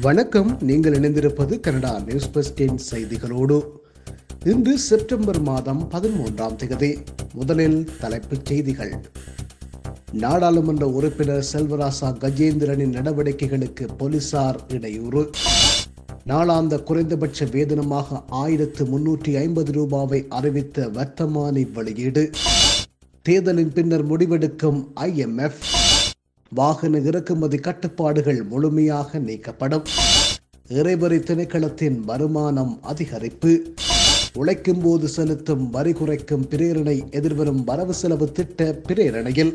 வணக்கம். நீங்கள் இணைந்திருப்பது கனடா நியூஸ் பஸ்டின் செய்திகளோடு. இன்று செப்டம்பர் மாதம் பதிமூன்றாம் தேதி. முதலில் தலைப்புச் செய்திகள். நாடாளுமன்ற உறுப்பினர் செல்வராசா கஜேந்திரனின் நடவடிக்கைகளுக்கு போலீசார் இடையூறு. நாளாந்த குறைந்தபட்ச வேதனமாக ஆயிரத்து முன்னூற்றி ஐம்பது ரூபாவை அறிவித்த வர்த்தமானி வெளியீடு. தேர்தலின் பின்னர் முடிவெடுக்கும் ஐஎம்எஃப் வாகன இறக்குமதி கட்டுப்பாடுகள் முழுமையாக நீக்கப்படும். இறைவரி திணைக்களத்தின் வருமானம் அதிகரிப்பு. உழைக்கும் போது செலுத்தும் வரி குறைக்கும் பிரேரணை எதிர்வரும் வரவு செலவு திட்ட பிரேரணையில்.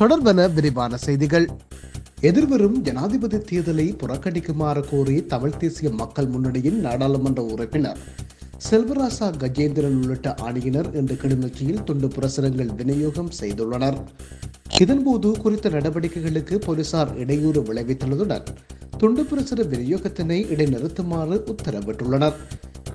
தொடர்பன விரிவான செய்திகள். எதிர்வரும் ஜனாதிபதி தேர்தலை புறக்கணிக்குமாறு கோரி தமிழ் தேசிய மக்கள் முன்னணியின் நாடாளுமன்ற உறுப்பினர் செல்வராசா கஜேந்திரன் உள்ளிட்ட ஆணையினர் இன்று கிளிநொச்சியில் துண்டு பிரசுரங்கள் விநியோகம் செய்துள்ளனர். இதன்போது குறித்த நடவடிக்கைகளுக்கு போலீசார் இடையூறு விளைவித்துள்ளதுடன் துண்டு பிரசுர விநியோகத்தினை இடைநிறுத்துமாறு உத்தரவிட்டுள்ளனர்.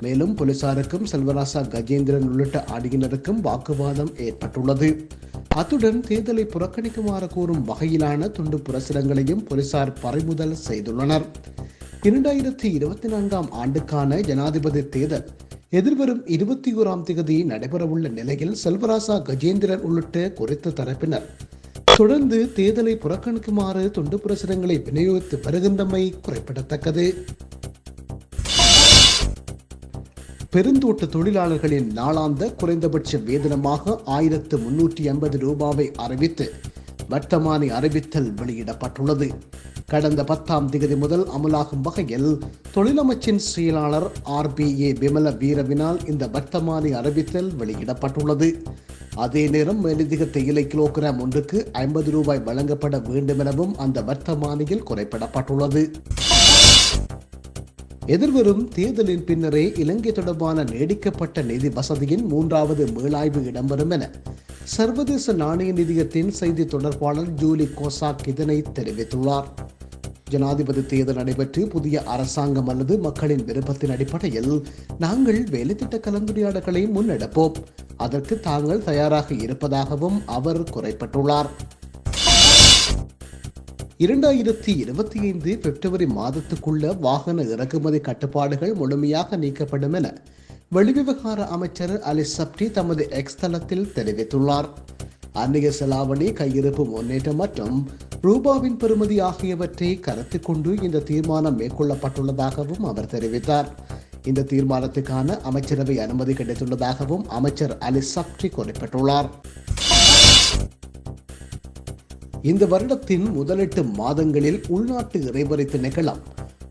மேலும் போலீசாருக்கும் செல்வராசா கஜேந்திரன் உள்ளிட்ட அணியினருக்கும் வாக்குவாதம் ஏற்பட்டுள்ளது. அத்துடன் தேர்தலை புறக்கணிக்குமாறு கூறும் வகையிலான துண்டு பிரசுரங்களையும் போலீசார் பறிமுதல் செய்துள்ளனர். இரண்டாயிரத்தி இருபத்தி நான்காம் ஆண்டுக்கான ஜனாதிபதி தேர்தல் எதிர்வரும் இருபத்தி ஓராம் தேதி நடைபெறவுள்ள நிலையில் செல்வராசா கஜேந்திரன் உள்ளிட்ட குறித்த தரப்பினர் தொடர்ந்து தேர்தலை புறக்கணிக்குமாறு துண்டு பிரசுரங்களை விநியோகித்து வருகின்றமை குறிப்பிடத்தக்கது. பெருந்தோட்ட தொழிலாளர்களின் நாளாந்த குறைந்தபட்ச வேதனமாக ஆயிரத்து முன்னூற்றி ஐம்பது ரூபாவை அறிவித்து வர்த்தமானி அறிவித்தல் வெளியிடப்பட்டுள்ளது. கடந்த பத்தாம் தேதி முதல் அமலாகும் வகையில் தொழிலமைச்சின் செயலாளர் ஆர் பி ஏ விமல வீரவினால் இந்த வர்த்தமானி அறிவித்தல் வெளியிடப்பட்டுள்ளது. அதே நேரம் மேலதிக தேயிலை கிலோகிராம் ஒன்றுக்கு ஐம்பது ரூபாய் வழங்கப்பட வேண்டும் எனவும் அந்த வர்த்தமானியில் குறைப்பிடப்பட்டுள்ளது. எதிர்வரும் தேர்தலின் பின்னரே இலங்கை தொடர்பான நீடிக்கப்பட்ட நிதி வசதியின் மூன்றாவது மீளாய்வு இடம்பெறும் என சர்வதேச நாணய நிதியத்தின் செய்தி தொடர்பாளர் ஜூலி கோசாக் இதனை தெரிவித்துள்ளார். ஜனாதிபதி தேர்தல் நடைபெற்று புதிய அரசாங்கம் அல்லது மக்களின் விருப்பத்தின் அடிப்படையில் நாங்கள் வேலைத்திட்ட கலந்துரையாடல்களை முன்னெடுப்போம். அதற்கு தாங்கள் தயாராக இருப்பதாகவும் அவர் குறைப்பட்டுள்ளார். இரண்டாயிரத்தி இருபத்தி ஐந்து பிப்ரவரி மாதத்துக்குள்ள வாகன இறக்குமதி கட்டுப்பாடுகள் முழுமையாக நீக்கப்படும் என வெளிவிவகார அமைச்சர் அலி சப்டி தமது எக்ஸ் தளத்தில் தெரிவித்துள்ளார். அந்நிய செலாவணி கையிருப்பு முன்னேற்றம் மற்றும் ரூபாவின் பெறுமதி ஆகியவற்றை கருத்தில் கொண்டு இந்த தீர்மானம் மேற்கொள்ளப்பட்டுள்ளதாகவும் அவர் தெரிவித்தார். இந்த தீர்மானத்துக்கான அமைச்சரவை அனுமதி கிடைத்துள்ளதாகவும் அமைச்சர் அலி சப்டி குறிப்பிட்டுள்ளார். இந்த வருடத்தின் முதலெட்டு மாதங்களில் உள்நாட்டு இறைவரை திணைக்களம்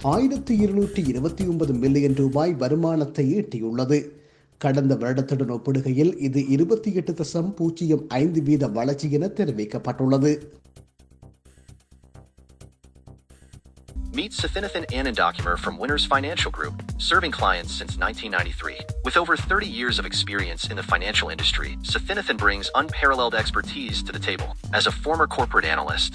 ஆயிரத்தி இருநூற்றி இருபத்தி ஒன்பது மில்லியன் ரூபாய் வருமானத்தை ஈட்டியுள்ளது. கடந்த வருடத்துடன் ஒப்பிடுகையில் இது இருபத்தி எட்டு தசம் பூஜ்ஜியம் ஐந்து வீத வளர்ச்சி என தெரிவிக்கப்பட்டுள்ளது. Meet Sathinathan Anandocumer from Winners Financial Group, serving clients since 1993. With over 30 years of experience in the financial industry, Sathinathan brings unparalleled expertise to the table. As a former corporate analyst,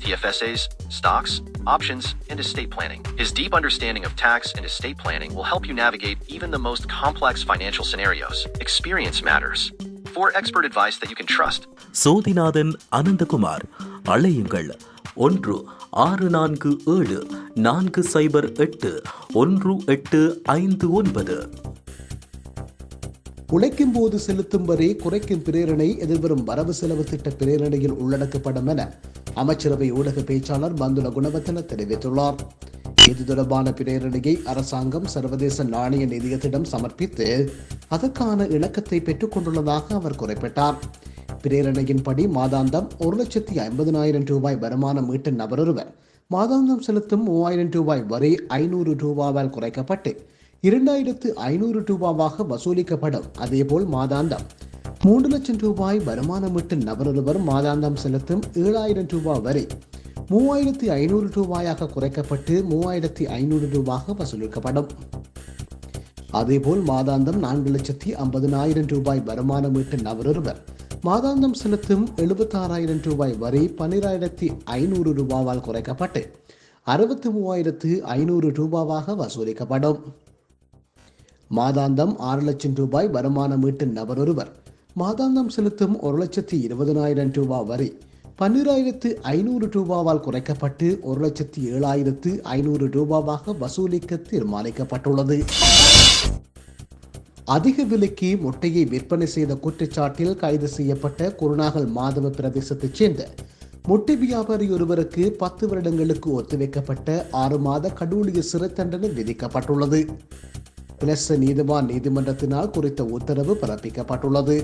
TFSAs, stocks, options, and estate planning. His deep understanding of tax and estate planning will help you navigate even the most complex financial scenarios. Experience matters. for expert advice that you can trust. Sothinathan Ananthakumar அழையுங்கள் ஒன்று ஆறு நான்கு ஏழு நான்கு சைபர் எட்டு ஒன்று எட்டு ஐந்து ஒன்பது உழைக்கும் போது செலுத்தும் வரி குறைக்கும் பிரேரணை எதிர்வரும் வரவு செலவு திட்ட பிரேரணையில் உள்ளடக்கப்படும் என அமைச்சரவை ஊடக பேச்சாளர் பந்துல குணவர்த்தன தெரிவித்துள்ளார். இது தொடர்பான பிரேரணையை அரசாங்கம் சர்வதேச நாணய நிதியத்திடம் சமர்ப்பித்து அதற்கான இணக்கத்தை பெற்றுக் கொண்டுள்ளதாக அவர் குறிப்பிட்டார். பிரேரணையின்படி மாதாந்தம் ஒரு லட்சத்தி ஐம்பதனாயிரம் ரூபாய் வருமானம் ஈட்டும் நபரொருவர் மாதாந்தம் செலுத்தும் மூவாயிரம் ரூபாய் வரை ஐநூறு ரூபாவால் குறைக்கப்பட்டு இரண்டாயிரத்து ஐநூறு ரூபாவாக வசூலிக்கப்படும். அதேபோல் மாதாந்தம் மூன்று லட்சம் ரூபாய் வருமானம் விட்டு நபரொருவர் மாதாந்தம் செலுத்தும் ஏழாயிரம் ரூபாய் வரை. மூவாயிரத்தி ஐநூறு ரூபாயாக குறைக்கப்பட்டு மூவாயிரத்தி ஐநூறு ரூபாக வசூலிக்கப்படும். அதேபோல் மாதாந்தம் நான்கு லட்சத்தி ஐம்பதனாயிரம் ரூபாய் வருமானம் ஈட்டும் நபரொருவர் மாதாந்தம் செலுத்தும் எழுபத்தாறாயிரம் ரூபாய் வரை பன்னிராயிரத்தி ஐநூறு ரூபாவால் குறைக்கப்பட்டு அறுபத்தி மூவாயிரத்து ஐநூறு ரூபாவாக வசூலிக்கப்படும். மாதாந்தம் ஆறு லட்சம் ரூபாய் வருமானம் ஈட்டும் நபரொருவர் மாதாந்தம் செலுத்தும் ஒரு லட்சத்தி இருபதனாயிரம் ரூபாய் வரை பன்னிராயிரத்து ஐநூறு ரூபாவால் குறைக்கப்பட்டு ஒரு லட்சத்தி ஏழாயிரத்து ஐநூறு ரூபாவாக வசூலிக்க தீர்மானிக்கப்பட்டுள்ளது அதிக விலைக்கு முட்டையை விற்பனை செய்த குற்றச்சாட்டில் கைது செய்யப்பட்ட குருநாகல் மாதவ பிரதேசத்தைச் சேர்ந்த முட்டை வியாபாரி ஒருவருக்கு பத்து வருடங்களுக்கு ஒத்திவைக்கப்பட்ட ஆறு மாத கடூழிய சிறை தண்டனை விதிக்கப்பட்டுள்ளது பிளஸ் நீதிவான் நீதிமன்றத்தினால் குறித்த உத்தரவு பிறப்பிக்கப்பட்டுள்ளது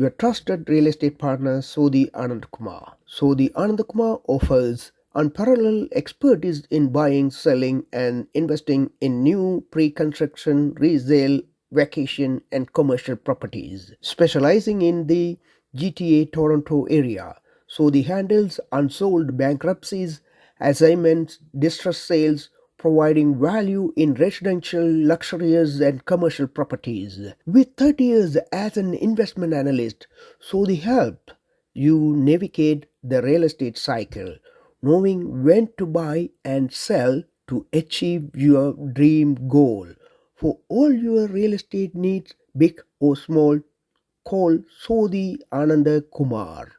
Your trusted real estate partner Sodhi Anand Kumar. Sodhi Anand Kumar offers unparalleled expertise in buying, selling, and investing in new pre-construction, resale, vacation, and commercial properties. Specializing in the GTA Toronto area, Sodhi handles unsold bankruptcies, assignments, distress sales, providing value in residential, luxurious, and commercial properties. With 30 years as an investment analyst, Sodhi help you navigate the real estate cycle, knowing when to buy and sell to achieve your dream goal. For all your real estate needs, big or small, call Sodhi Ananda Kumar.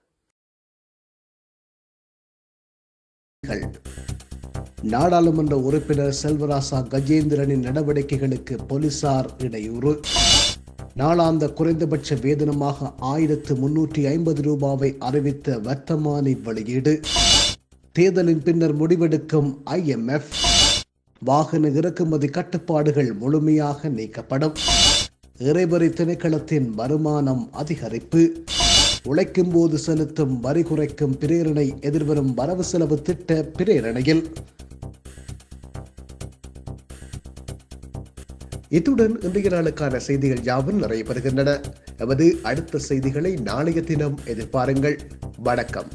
நாடாளுமன்ற உறுப்பினர் செல்வராசா கஜேந்திரனின் நடவடிக்கைகளுக்கு போலீசார் இடையூறு. நாளாந்த குறைந்தபட்ச வேதனமாக ஆயிரத்து முன்னூற்றி ஐம்பது ரூபாவை அறிவித்த வர்த்தமானி வெளியீடு. தேர்தலின் பின்னர் முடிவெடுக்கும் ஐஎம்எஃப் வாகன இறக்குமதி கட்டுப்பாடுகள் முழுமையாக நீக்கப்படும். இறைவரி திணைக்களத்தின் வருமானம் அதிகரிப்பு. உழைக்கும் போது செலுத்தும் வரி குறைக்கும் பிரேரணை எதிர்வரும் வரவு செலவு திட்ட பிரேரணையில். இத்துடன் இன்றைய நாளுக்கான செய்திகள் யாவும் நிறைவு பெறுகின்றன எமது அடுத்த செய்திகளை நாளைய தினம் எதிர்பாருங்கள். வணக்கம்.